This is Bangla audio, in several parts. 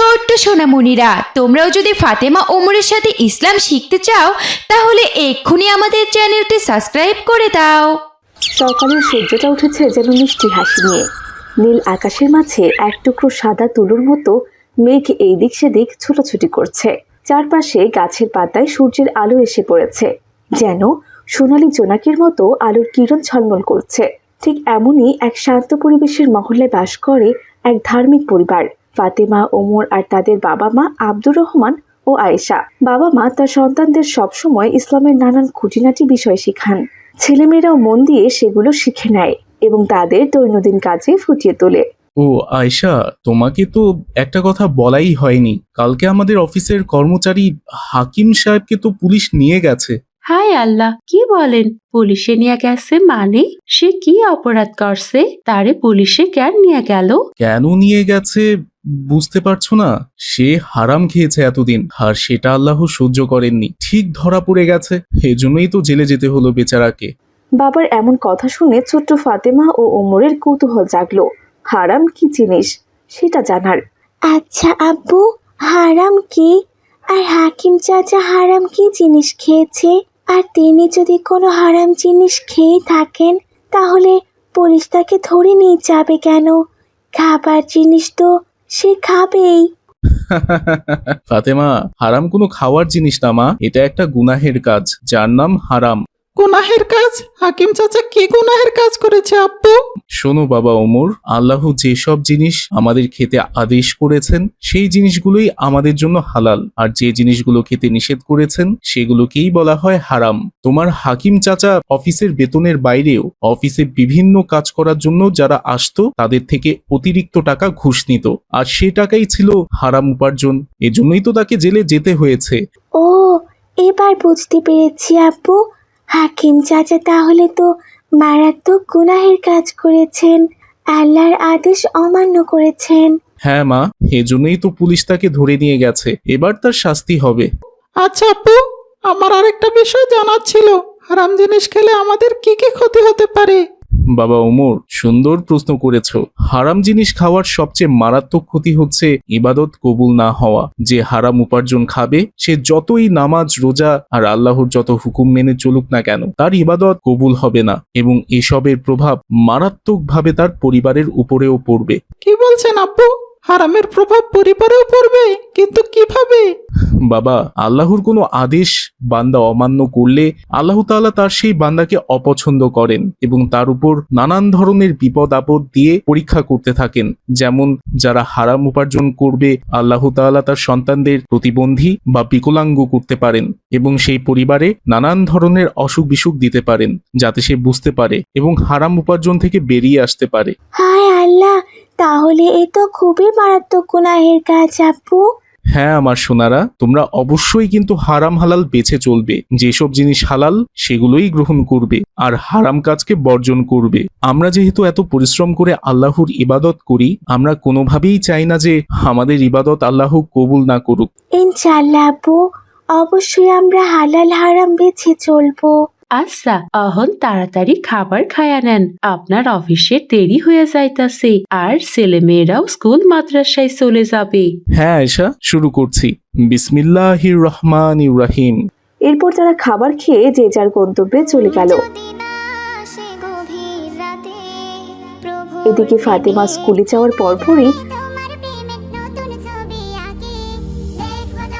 ছোট্ট সোনামণিরা, তোমরাও যদি ফাতেমা ওমরের সাথে ইসলাম শিখতে চাও, তাহলে এক্ষুনি আমাদের চ্যানেলটি সাবস্ক্রাইব করে দাও। সকালের সূর্যটা উঠেছে যেন মিষ্টি হাসি নিয়ে। নীল আকাশের মাঝে এক টুকরো সাদা তুলোর মতো মেঘ এই দিক সেদিক ছোটাছুটি করছে। চারপাশে গাছের পাতায় সূর্যের আলো এসে পড়েছে। যেন সোনালি জোনাকির মতো আলোর কিরণ ঝলমল করছে। ঠিক এমনই এক শান্ত পরিবেশের মহল্লায় বাস করে এক ধার্মিক পরিবার। ফাতেমা ওমর আর তাদের বাবা মা আব্দুর রহমান ও আয়েশা। বাবা মা তার সন্তানদের সবসময় ইসলামের নানান খুঁটিনাটি বিষয় শেখান। ছেলেমেয়েরাও মন দিয়ে সেগুলো শিখে নেয় এবং তাদের দৈনন্দিন কাজে ফুটিয়ে তোলে। ও আয়শা তোমাকে তো একটা কথা বলাই হয়নি। কালকে আমাদের অফিসের কর্মচারী হাকিম সাহেবকে তো পুলিশ নিয়ে গেছে। হায় আল্লাহ কি বলেন? পুলিশে নিয়ে গেছে মানে? সে কি অপরাধ করছে? তারে পুলিশে কেন নিয়ে গেল? কেন নিয়ে গেছে? বুঝতে পারছ না? সে হারাম খেয়েছে এতদিন আর সেটা আল্লাহ সহ্য করেননি। ঠিক ধরা পড়ে গেছে এজন্যই তো জেলে যেতে হলো বেচারাকে। বাবার এমন কথা শুনে ছোট্ট ফাতেমা ও ওমরের কৌতূহল জাগলো। হারাম কি জিনিস? সেটা জানার। আচ্ছা আব্বু হারাম কি? আর হাকিম চাচা হারাম কি জিনিস খেয়েছে? আর তিনি যদি কোনো হারাম জিনিস খেয়ে থাকেন তাহলে পুলিশ তাকে ধরে নিয়ে যাবে কেন? খাবার জিনিস তো সে খাবেই। ফাতেমা, হারাম কোনো খাওয়ার জিনিস না মা। এটা একটা গুনাহের কাজ, যার নাম হারাম। গুনাহের কাজ? হাকিম চাচা কি গুনাহের কাজ করেছে আব্বু? শোনো বাবা ওমর আল্লাহ যেসব জিনিস আমাদের খেতে আদেশ করেছেন সেই জিনিসগুলোই আমাদের জন্য হালাল। আর যে জিনিসগুলো খেতে নিষেধ করেছেন সেগুলোকেই বলা হয় হারাম। তোমার হাকিম চাচা অফিসের বেতনের বাইরেও অফিসে বিভিন্ন কাজ করার জন্য যারা আসতো তাদের থেকে অতিরিক্ত টাকা ঘুষ নিত। আর সে টাকাই ছিল হারাম উপার্জন। এজন্যই তো তাকে জেলে যেতে হয়েছে। ও এবার বুঝতে পেরেছি আব্বু। হাকিম চাচা তাহলে তো মারাত্মক গুনাহের কাজ করেছেন আল্লাহর আদেশ অমান্য করেছেন। হ্যাঁ মা এজন্যই তো পুলিশ তাকে ধরে নিয়ে গেছে এবার তার শাস্তি হবে। আচ্ছা আপু আমার আরেকটা বিষয় জানার ছিল হারাম জিনিস খেলে আমাদের কি কি ক্ষতি হতে পারে? বাবা ওমর, সুন্দর প্রশ্ন করেছ। হারাম জিনিস খাওয়ার সবচেয়ে মারাত্মক ক্ষতি হচ্ছে ইবাদত কবুল না হওয়া। যে হারাম উপার্জন খাবে, সে যতই নামাজ, রোজা আর আল্লাহর যত হুকুম মেনে চলুক না কেন, তার ইবাদত কবুল হবে না এবং এসবের প্রভাব মারাত্মকভাবে তার পরিবারের উপরেও পড়বে। কি বলছেন আব্বু? হারামের প্রভাব পরিবারেও পড়বে কিন্তু কীভাবে? বাবা আল্লাহর কোনো আদেশ বান্দা অমান্য করলে আল্লাহ তাআলা তার সেই বান্দাকে অপছন্দ করেন এবং তার উপর নানান ধরনের বিপদ আপদ দিয়ে পরীক্ষা করতে থাকেন। যেমন যারা হারাম উপার্জন করবে আল্লাহ তাআলা তার সন্তানদের প্রতিবন্ধী বা বিকলাঙ্গ করতে পারেন এবং সেই পরিবারে নানান ধরনের অসুখ বিসুখ দিতে পারেন যাতে সে বুঝতে পারে এবং হারাম উপার্জন থেকে বেরিয়ে আসতে পারে। হায় আল্লাহ তাহলে এ তো খুবই মারাত্মক গুনাহের কাজ আব্বু হ্যাঁ আমার সোনারা তোমরা অবশ্যই কিন্তু হারাম হালাল বেছে চলবে। যেসব জিনিস হালাল সেগুলোই গ্রহণ করবে আর হারাম কাজকে বর্জন করবে। আমরা যেহেতু এত পরিশ্রম করে আল্লাহর ইবাদত করি আমরা কোনোভাবেই চাই না যে আমাদের ইবাদত আল্লাহ কবুল না করুক। ইনশাল্লাহ আব্বু অবশ্যই আমরা হালাল হারাম বেছে চলবো। আচ্ছা অহন তাড়াতাড়ি খাবার খায়া নেন। আপনার অফিসে দেরি হয়ে যাইতাছে আর ছেলে মেয়েরাও স্কুল মাদ্রাসায় চলে যাবে। হ্যাঁ এসা শুরু করছি। বিসমিল্লাহির রহমান ইব্রাহিম এরপর তারা খাবার খেয়ে যে যার গন্তব্যে চলে গেল। এদিকে ফাতেমা স্কুলে যাওয়ার পরপরই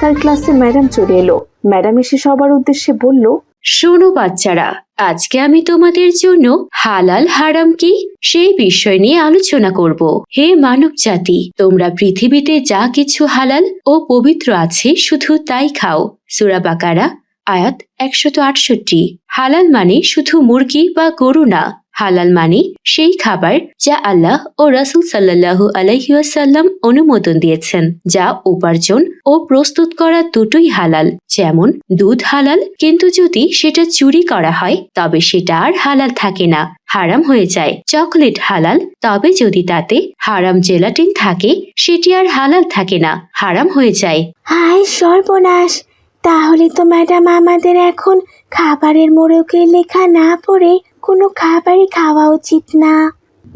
তার ক্লাসে ম্যাডাম চলে এলো। ম্যাডাম এসে সবার উদ্দেশ্যে বলল শোনো বাচ্চারা, আজকে আমি তোমাদের জন্য হালাল হারাম কি সেই বিষয় নিয়ে আলোচনা করব। হে মানব জাতি, তোমরা পৃথিবীতে যা কিছু হালাল ও পবিত্র আছে শুধু তাই খাও। সুরা বাকারা, আয়াত একশত আটষট্টি। হালাল মানে শুধু মুরগি বা গরু না। হালাল মানে সেই খাবার যা আল্লাহ ও রাসুল সাল্লাহু আলাইসাল্লাম অনুমোদন দিয়েছেন, যা উপার্জন ও প্রস্তুত করা দুটোই হালাল। যেমন, দুধ হালাল, কিন্তু যদি সেটা চুরি করা হয়, তবে সেটা আর হালাল থাকে না, হারাম হয়ে যায়। চকলেট হালাল, তবে যদি তাতে হারাম জেলাটিন থাকে, সেটি আর হালাল থাকে না, হারাম হয়ে যায়। হায় সর্বনাশ! তাহলে তো ম্যাডাম আমাদের এখন খাবারের মোড়কে লেখা না পড়ে কোনো খাবারই খাওয়া উচিত না।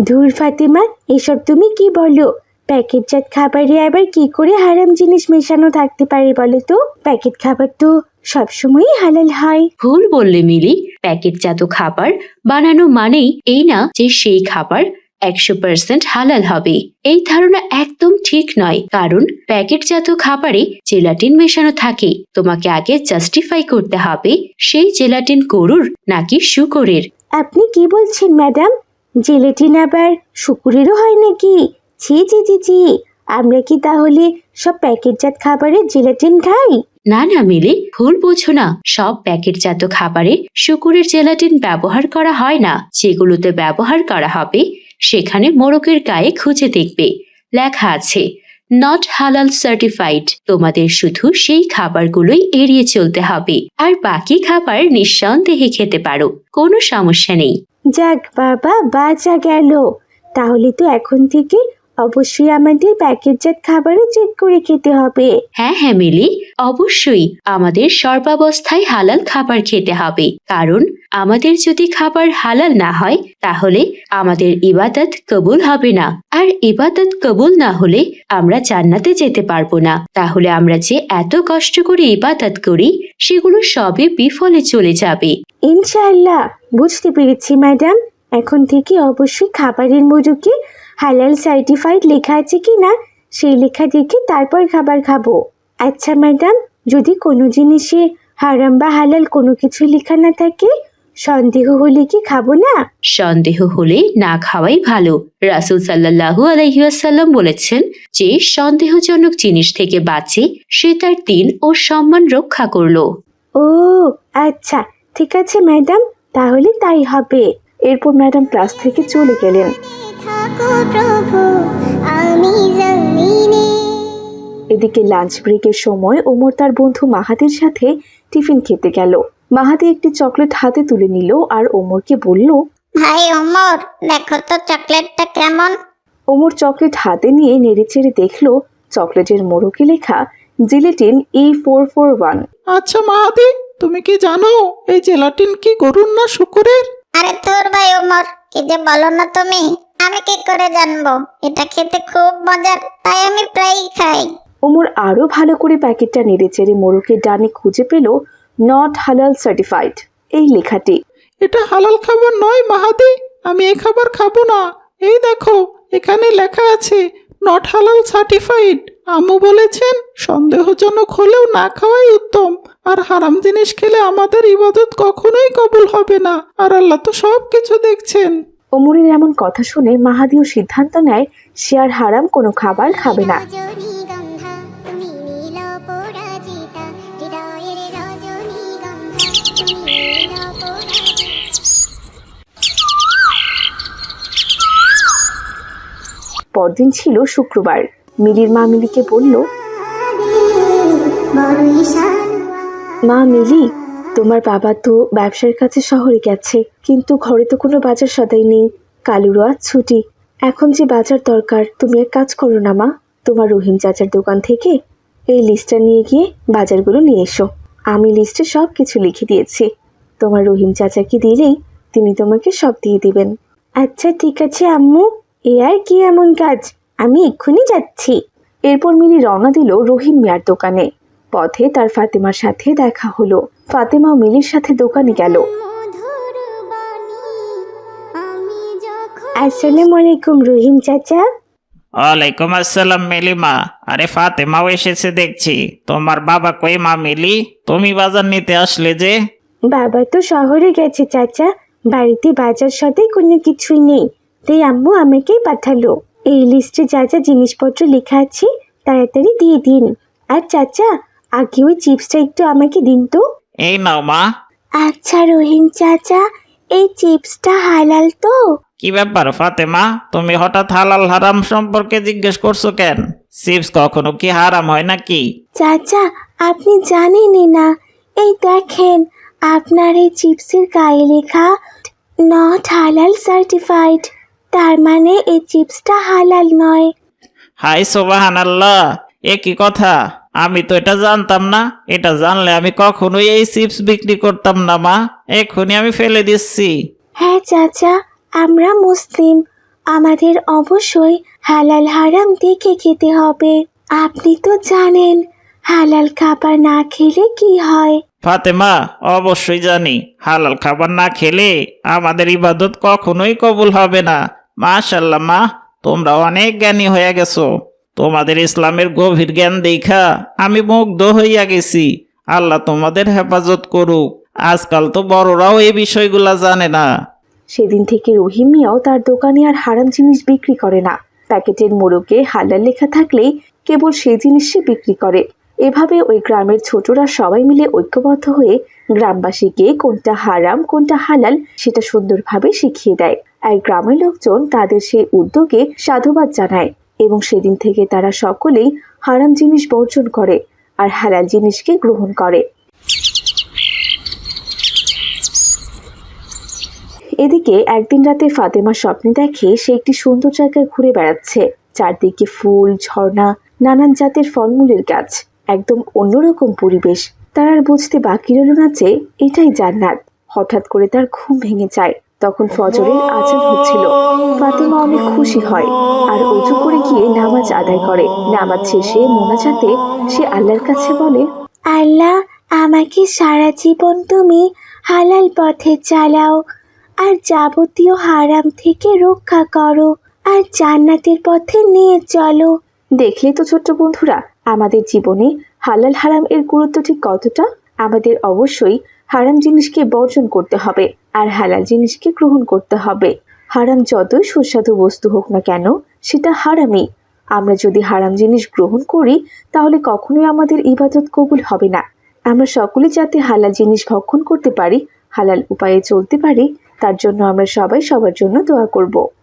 ধুর, ফাতেমা, এসব তুমি কি বলো? প্যাকেটজাত খাবারে আবার কি করে হারাম জিনিস মেশানো থাকতে পারে বলো তো? প্যাকেট খাবার তো সবসময়ই হালাল হয়। ভুল বললে মিলি প্যাকেটজাত খাবার বানানো মানেই এই না যে সেই খাবার একশো পার্সেন্ট হালাল হবে। এই ধারণা একদম ঠিক নয়, কারণ প্যাকেটজাত খাবারে জেলাটিন মেশানো থাকে। তোমাকে আগে জাস্টিফাই করতে হবে, সেই জেলাটিন গরুর নাকি শুকরের। আপনি কি বলছেন, ম্যাডাম? জেলেটিন আবার শুকুরেরও হয় নাকি? ছি ছি ছি ছি। আমরা কি তাহলে সব প্যাকেটজাত খাবারের জেলাটিন খাই? না না, মিলি, ভুল বোঝো না। সব প্যাকেটজাত খাবারে শুকুরের জেলাটিন ব্যবহার করা হয় না। যেগুলোতে ব্যবহার করা হবে, সেখানে মোড়কের গায়ে খুঁজে দেখবে। লেখা আছে নট হালাল সার্টিফাইড তোমাদের শুধু সেই খাবারগুলোই এড়িয়ে চলতে হবে। আর বাকি খাবার নিঃসন্দেহে খেতে পারো। কোনো সমস্যা নেই। যাক বাবা বাঁচা গেল। তাহলে তো এখন থেকে অবশ্যই আমাদের প্যাকেটজাত খাবারও চেক করে খেতে হবে। হ্যাঁ হ্যাঁ মিলি। অবশ্যই আমাদের সর্বাবস্থায় হালাল খাবার খেতে হবে। কারণ আমাদের যদি খাবার হালাল না হয়, তাহলে আমাদের ইবাদত কবুল হবে না। আর ইবাদত কবুল না হলে আমরা জান্নাতে যেতে পারব না। তাহলে আমরা যে এত কষ্ট করে ইবাদত করি, সেগুলো সবই বিফলে চলে যাবে। ইনশাআল্লাহ, বুঝতে পেরেছি, ম্যাডাম। এখন থেকে অবশ্যই খাবারের মোড়কে হালাল সার্টিফাইড লেখা আছে কি না সেই লেখা দেখে তারপর খাবার খাব। আচ্ছা ম্যাডাম যদি কোনো জিনিসে হারাম বা হালাল কোনো কিছু লেখা না থাকে সন্দেহ হলে কি খাব না? সন্দেহ হলে না খাওয়াই ভালো। রাসুল সাল্লাহু আলহিউসাল্লাম বলেছেন যে সন্দেহজনক জিনিস থেকে বাঁচে সে তার দিন ও সম্মান রক্ষা করল। ও আচ্ছা ঠিক আছে ম্যাডাম তাহলে তাই হবে। এরপর ম্যাডাম ক্লাস থেকে চলে গেলেন। থাকো প্রভু আমি জমিনে এদিকে লাঞ্চ ব্রেকের সময় ওমর তার বন্ধু মাহাতির সাথে টিফিন খেতে গেল। মাহাতি একটি চকলেট হাতে তুলে নিল আর ওমরকে বলল ভাই ওমর দেখো তো চকলেটটা কেমন? ওমর চকলেট হাতে নিয়ে নেড়েচেড়ে দেখল চকলেটের মোড়কে লেখা gelatin E four four one আচ্ছা মাহাদি তুমি কি জানো এই জেলাটিন কি গরুর না শুকুরের? আরে তোর ভাই ওমর কি যে বলো না তুমি? আমি কি করে জানব? এটা খেতে খুব মজার তাই আমি প্রায়ই খাই। ওমর আরও ভালো করে প্যাকেটটা নেড়েচেড়ে মোড়কের ডানে খুঁজে পেল নট হালাল সার্টিফাইড এই লেখাটি। এটা হালাল খাবার নয় মাহাদি আমি এই খাবার খাব না। এই দেখো এখানে লেখা আছে নট হালাল সার্টিফাইড আম্মু বলেছেন সন্দেহজনক হলেও না খাওয়াই উত্তম। আর হারাম জিনিস খেলে আমাদের ইবাদত কখনোই কবুল হবে না। আর আল্লাহ তো সব কিছু দেখছেন। ওমরের এমন কথা শুনে মাহাদিও সিদ্ধান্ত নেয় সে আর হারাম কোনো খাবার খাবে না। পরদিন ছিল শুক্রবার। মিলির মা মিলিকে বলল, মা মিলি, তোমার বাবা তো ব্যবসার কাছে শহরে গেছে, কিন্তু ঘরে তো কোনো বাজার সদাই নেই। কালুরও আজ ছুটি। এখন যে বাজার দরকার, তুমি এক কাজ করো না মা। তোমার রহিম চাচার দোকান থেকে এই লিস্টটা নিয়ে গিয়ে বাজারগুলো নিয়ে এসো। আমি লিস্টে সব কিছু লিখে দিয়েছি। তোমার রহিম চাচাকে দিলেই তিনি তোমাকে সব দিয়ে দিবেন। আচ্ছা ঠিক আছে আম্মু। এ আর কি এমন কাজ? আমি এক্ষুনি যাচ্ছি। এরপর মিলি রওনা দিল রহিম মিয়ার দোকানে। পথে তার ফাতেমার সাথে দেখা হলো। ফাতেমা মিলির সাথে দোকানে গেল। আসসালামু আলাইকুম রহিম চাচা। ওয়ালাইকুম আসসালাম মিলিমা। আরে ফাতেমাও এসেছে দেখছি। তোমার বাবা কই মা মিলি? তুমি বাজার নিতে আসলে যে। বাবা তো শহরে গেছে চাচা। বাড়িতে বাজার সাথে কোনো কিছুই নেই। তাই আম্মু আমাকেই পাঠালো। এই লিস্টে যা যা জিনিসপত্র লেখা আছে তাড়াতাড়ি দিয়ে দিন। আর চাচা আগে ওই চিপসটা একটু আমাকে দিন তো। এই নাও মা। আচ্ছা রহিম চাচা এই চিপসটা হালাল তো? কি ব্যাপার ফাতেমা? তুমি হঠাৎ হালাল হারাম সম্পর্কে জিজ্ঞেস করছ কেন? চিপস কখনো কি হারাম হয় নাকি? চাচা আপনি জানেনই না। এই দেখেন আপনার এই চিপসের গায়ে লেখা নট হালাল সার্টিফাইড তার মানে এই চিপসটা হালাল নয়। হাই সোবাহান আল্লাহ এ কি কথা? আমি তো এটা জানতাম না। এটা জানলে আমি কখনোই এই চিপস বিক্রি করতাম না মা। এক্ষুনি আমি ফেলে দিচ্ছি। হ্যাঁ চাচা আমরা মুসলিম। আমাদের অবশ্যই হালাল হারাম দেখে খেতে হবে। আপনি তো জানেন হালাল খাবার না খেলে কি হয়? ফাতেমা অবশ্যই জানি। হালাল খাবার না খেলে আমাদের ইবাদত কখনোই কবুল হবে না। মাশাল্লাহ মা, তোমরা অনেক জ্ঞানী হয়ে গেছো। তোমাদের ইসলামের গভীর জ্ঞান দেখা আমি মুগ্ধ হইয়া গেছি। আল্লাহ তোমাদের হেফাজত করুক। আজকাল তো বড়রাও এই বিষয়গুলা জানে না। সেদিন থেকে রহিম মিয়াও তার দোকানে আর হারাম জিনিস বিক্রি করে না। প্যাকেটের মোড়কে হালাল লেখা থাকলেই কেবল সেই জিনিস সে বিক্রি করে। এভাবে ওই গ্রামের ছোটরা সবাই মিলে ঐক্যবদ্ধ হয়ে গ্রামবাসীকে কোনটা হারাম, কোনটা হালাল সেটা সুন্দরভাবে শিখিয়ে দেয়। আর গ্রামের লোকজন তাদের সেই উদ্যোগে সাধুবাদ জানায় এবং সেদিন থেকে তারা সকলেই হারাম জিনিস বর্জন করে আর হালাল জিনিসকে গ্রহণ করে। এদিকে একদিন রাতে ফাতেমা স্বপ্নে দেখে সে একটি সুন্দর জায়গায় ঘুরে বেড়াচ্ছে। চারদিকে ফুল, ঝর্ণা, নানান জাতের ফলমূলের গাছ। একদম অন্যরকম পরিবেশ। তার আর বুঝতে বাকি রইল না যে এটাই জান্নাত। হঠাৎ করে তার ঘুম ভেঙে যায়। তখন ফজরের আজান হচ্ছিল। ফাতেমা অনেক খুশি হয় আর অজু করে গিয়ে নামাজ আদায় করে। নামাজ শেষে মোনাজাতে সে আল্লাহর কাছে বলে আল্লাহ আমাকে সারা জীবন তুমি হালাল পথে চালাও আর যাবতীয় হারাম থেকে রক্ষা করো আর জান্নাতের পথে নিয়ে চলো। দেখলে তো ছোট্ট বন্ধুরা আমাদের জীবনে হালাল হারাম এর গুরুত্ব ঠিক কতটা? আমাদের অবশ্যই হারাম জিনিসকে বর্জন করতে হবে আর হালাল জিনিসকে গ্রহণ করতে হবে। হারাম যতই সুস্বাদু বস্তু হোক না কেন, সেটা হারামই। আমরা যদি হারাম জিনিস গ্রহণ করি, তাহলে কখনোই আমাদের ইবাদত কবুল হবে না। আমরা সকলে যাতে হালাল জিনিস ভক্ষণ করতে পারি, হালাল উপায়ে চলতে পারি, তার জন্য আমরা সবাই সবার জন্য দোয়া করব।